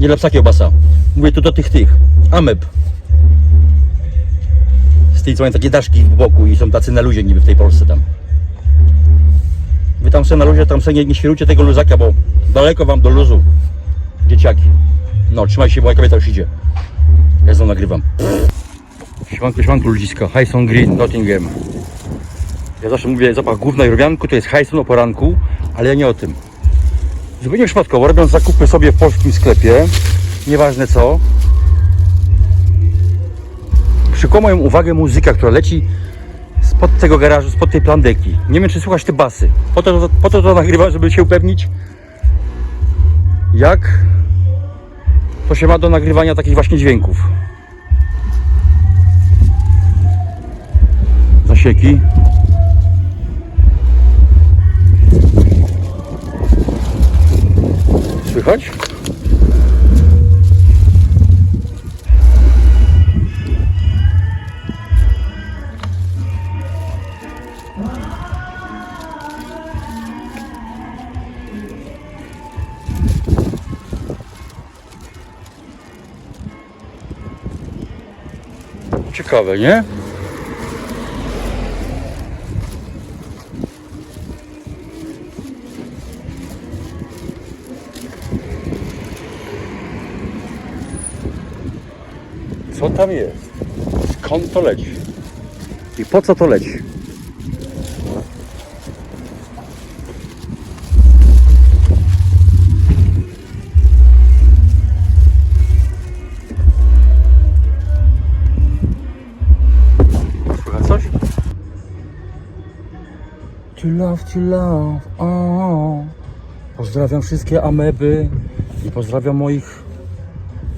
Nie dla psa kiełbasa. Mówię tu do tych tych. Ameb. Z tej co mają takie daszki w boku i są tacy na luzie niby w tej Polsce tam. Wy tam sobie na luzie, tam sobie nie, nie świrujcie tego luzaka, bo daleko wam do luzu. Dzieciaki. No, trzymaj się, bo kobieta już idzie. Ja znowu nagrywam. Siemanko, siemanko ludziska. Hyson Green, Nottingham. Ja zawsze mówię zapach gówna i to jest Hyson o poranku, ale ja nie o tym. Zupełnie przypadkowo, robiąc zakupy sobie w polskim sklepie, nieważne co, przykuła moją uwagę muzyka, która leci spod tego garażu, spod tej plandeki. Nie wiem, czy słuchasz te basy. Po to, po to to nagrywa, żeby się upewnić, jak to się ma do nagrywania takich właśnie dźwięków. Zasieki. Słychać? Ciekawe, nie? Co tam jest? Skąd to leci? I po co to leci? Słychać coś? To love, to love, oh. Pozdrawiam wszystkie ameby i pozdrawiam moich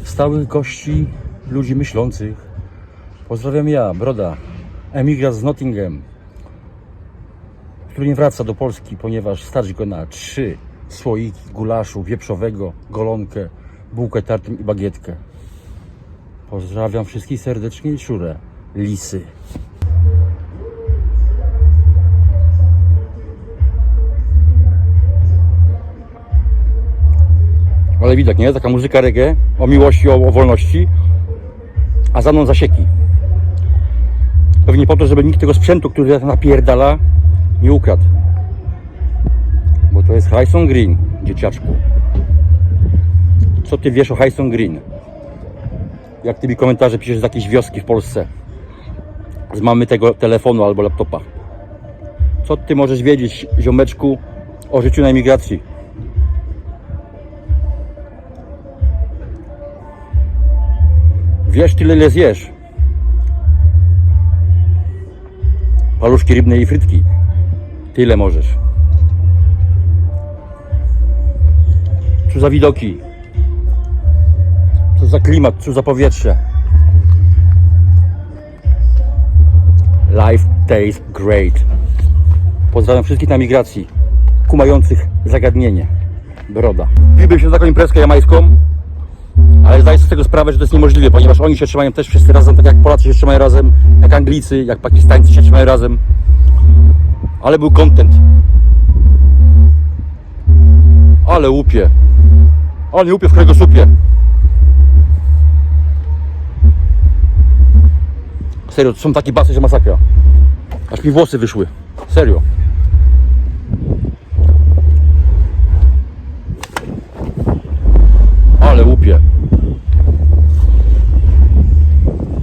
stałych gości, ludzi myślących. Pozdrawiam ja, Broda, emigrat z Nottingham, który nie wraca do Polski, ponieważ stać go na trzy słoiki gulaszu wieprzowego, golonkę, bułkę tartym i bagietkę. Pozdrawiam wszystkich serdecznie i czule. Lisy. Ale widać, nie? Taka muzyka reggae o miłości, o, o wolności, a za mną zasieki. Pewnie po to, żeby nikt tego sprzętu, który napierdala, nie ukradł. Bo to jest Hyson Green, dzieciaczku. Co ty wiesz o Hyson Green? Jak ty mi komentarze piszesz z jakiejś wioski w Polsce? Z mamy tego telefonu albo laptopa. Co ty możesz wiedzieć, ziomeczku, o życiu na emigracji? Wiesz tyle ile zjesz. Paluszki rybne i frytki. Tyle możesz. Co za widoki. Co za klimat, co za powietrze. Life tastes great. Pozdrawiam wszystkich na migracji, kumających zagadnienie. Broda. Wbiłbym się na taką imprezkę jamańską, ale zdaję sobie tego sprawę, że to jest niemożliwe, ponieważ oni się trzymają też wszyscy razem, tak jak Polacy się trzymają razem, jak Anglicy, jak Pakistańcy się trzymają razem. Ale był content. Ale łupie. Ale łupie w kręgosłupie. Serio, to są takie basy, że masakra. Aż mi włosy wyszły. Serio. Ale łupie.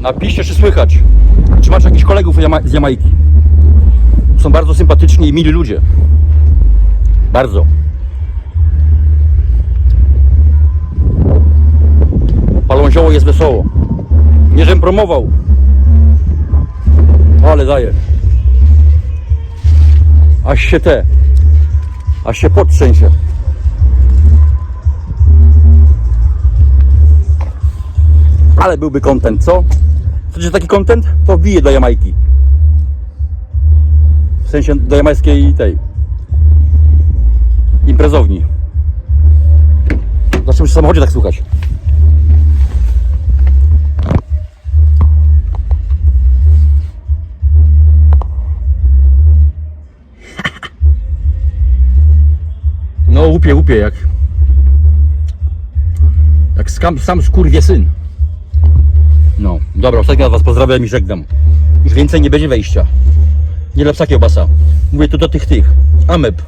Napiszcie, czy słychać. Czy masz jakichś kolegów z Jamajki? Są bardzo sympatyczni i mili ludzie. Bardzo. Palą zioło jest wesoło. Nie żem promował. Ale daje. Aż się te. Aż się podtrzęsie. Ale byłby content, co? Chcecie taki content? To wbiję do Jamajki. W sensie do jamańskiej tej imprezowni. Zaczynamy w samochodzie tak słuchać. No łupie, łupie jak jak skam, sam skurwie syn. No, dobra, ostatni raz was pozdrawiam i żegnam. Już więcej nie będzie wejścia. Nie dla psa kiełbasa. Mówię tu do tych, tych. Ameb.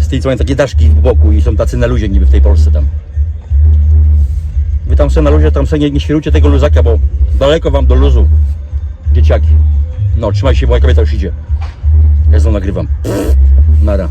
Z tej co mają takie daszki w boku i są tacy na luzie niby w tej Polsce tam. Wy tam sobie na luzie, tam sobie nie, nie świrujcie tego luzaka, bo daleko wam do luzu. Dzieciaki. No, trzymaj się, bo moja kobieta już idzie. Ja znowu nagrywam. Nara.